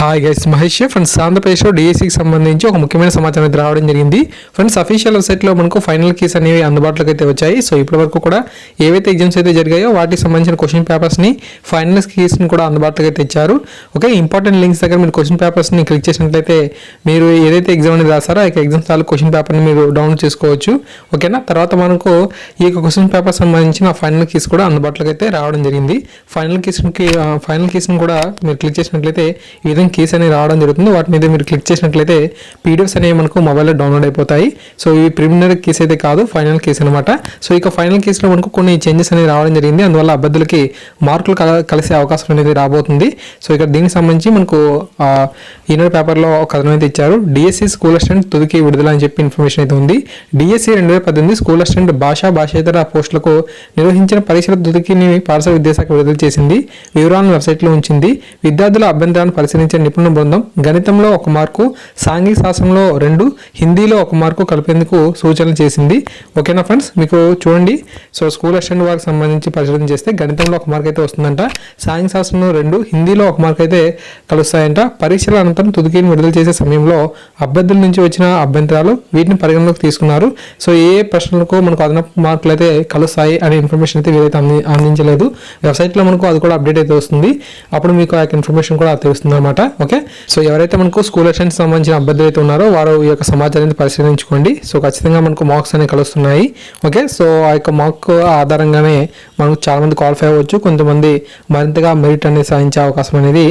Hi guys Mahesh friends ఆంధ్రప్రదేశ్లో డిఎస్సికి సంబంధించి ఒక ముఖ్యమైన సమాచారం అయితే రావడం జరిగింది. ఫ్రెండ్స్ అఫీషియల్ వెబ్సైట్లో మనకు ఫైనల్ కీస్ అనేవి అందుబాటులోకి అయితే వచ్చాయి. సో ఇప్పటి వరకు కూడా ఏవైతే ఎగ్జామ్స్ అయితే జరిగాయో వాటికి సంబంధించిన క్వశ్చన్ పేపర్స్ని ఫైనల్ కీస్ని కూడా అందుబాటులోకి అయితే ఇచ్చారు. ఓకే ఇంపార్టెంట్ లింక్స్ దగ్గర మీరు క్వశ్చన్ పేపర్స్ని క్లిక్ చేసినట్లయితే మీరు ఏదైతే ఎగ్జామ్ అనేది రాస్తారో ఆ ఎగ్జామ్స్ తాలూ క్వశ్చన్ పేపర్ని మీరు డౌన్లోడ్ చేసుకోవచ్చు. ఓకేనా తర్వాత మనకు ఈ యొక్క క్వశ్చన్ పేపర్ సంబంధించిన ఫైనల్ కీస్ కూడా అందుబాటులోకి అయితే రావడం జరిగింది. ఫైనల్ కీస్కి ఫైనల్ కీస్ని కూడా మీరు క్లిక్ చేసినట్లయితే ఈ విధంగా కీస్ అనేవి రావడం జరుగుతుంది. వాటి మీద మీరు క్లిక్ చేసినట్లయితే పీడిఎఫ్స్ అనేవి మనకు మొబైల్లో డౌన్లోడ్ అయిపోతాయి. సో ఈ ప్రిలిమినరీ కేస్ అయితే కాదు ఫైనల్ కేస్ అనమాట సో ఇక ఫైనల్ కేసులో మనకు కొన్ని చేంజెస్ అనేవి రావడం జరిగింది. అందువల్ల అభ్యర్థులకి మార్కులు కల- కలిసే అవకాశం అనేది రాబోతుంది. సో ఇక్కడ దీనికి సంబంధించి మనకు ఈనాడు పేపర్లో ఒక కథనం అయితే ఇచ్చారు. డిఎస్సి స్కూల్ అసిస్టెంట్ తుదికి విడుదల అని చెప్పి ఇన్ఫర్మేషన్ అయితే ఉంది. డిఎస్సి రెండు వేల పద్దెనిమిది స్కూల్ అసిస్టెంట్ భాషా భాషేతర పోస్టులకు నిర్వహించిన పరీక్షల తుదికిని పాఠశాల విద్యాశాఖ విడుదల చేసింది. వివరాలను వెబ్సైట్లో ఉంచింది. విద్యార్థుల అభ్యంతరాలను పరిశీలించిన నిపుణుల బృందం గణితంలో ఒక మార్కు సాంఘిక శాస్త్రంలో రెండు హిందీలో ఒక మార్కు కలిపేందుకు సూచనలు చేసింది. ఓకేనా ఫ్రెండ్స్? మీకు చూడండి. సో స్కూల్ అసిస్టెంట్ వారికి సంబంధించి పరిశీలన చేస్తే గణితంలో ఒక మార్క్ అయితే వస్తుందంట. సాంఘిక శాస్త్రంలో రెండు హిందీలో ఒక మార్క్ అయితే కలుస్తాయంట. పరీక్షల అనంతరం తుదికీని విడుదల చేసే సమయంలో అభ్యర్థుల నుంచి వచ్చిన అభ్యంతరాలు వీటిని పరిగణలోకి తీసుకున్నారు. సో ఏ ఏ ప్రశ్నలకు మనకు అదనపు మార్కులు అయితే కలుస్తాయి అనే ఇన్ఫర్మేషన్ అయితే వీరైతే అంది అందించలేదు. వెబ్సైట్లో మనకు అది కూడా అప్డేట్ అయితే వస్తుంది. అప్పుడు మీకు ఆ యొక్క ఇన్ఫర్మేషన్ కూడా తెలుస్తుంది అనమాట ఓకే? సో ఎవరైతే మనకు స్కూల్ అటెండ్స్ సంబంధించిన అభ్యర్థులు అయితే ఉన్నారో వారు ఈ యొక్క సమాచారాన్ని పరిశీలించుకోండి. సో ఖచ్చితంగా మనకు మార్క్స్ అనేవి కలుస్తున్నాయి. ఓకే? సో ఆ యొక్క మార్క్ ఆధారంగానే మనకు చాలామంది క్వాలిఫై అవ్వచ్చు. కొంతమంది మరింతగా మెరిట్ అనేది సాధించే అవకాశం అనేది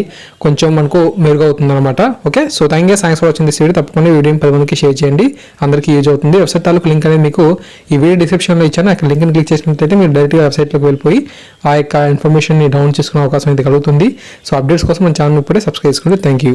కొంచెం మనకు మెరుగవుతుంది అనమాట okay? So thank you thanks for వచ్చింది సీడ్ తప్పకుండా వీడియోని పది మందికి షేర్ చేయండి. అందరికీ యూజ్ అవుతుంది. వెబ్సైట్ తాలూకు లింక్ అనేది మీకు ఈ వీడియో డిస్క్రిప్షన్లో ఇచ్చాను. అక్కడ లింక్ని క్లిక్ చేసినట్లయితే మీరు డైరెక్ట్గా వెబ్సైట్లోకి వెళ్ళిపోయి ఆ యొక్క ఇన్ఫర్మేషన్ని డౌన్ చేసుకునే అవకాశం అయితే కలుగుతుంది. సో అప్డేట్స్ కోసం మన ఛానల్ ఇప్పుడే సబ్స్క్రైబ్ చేసుకోండి థ్యాంక్ యూ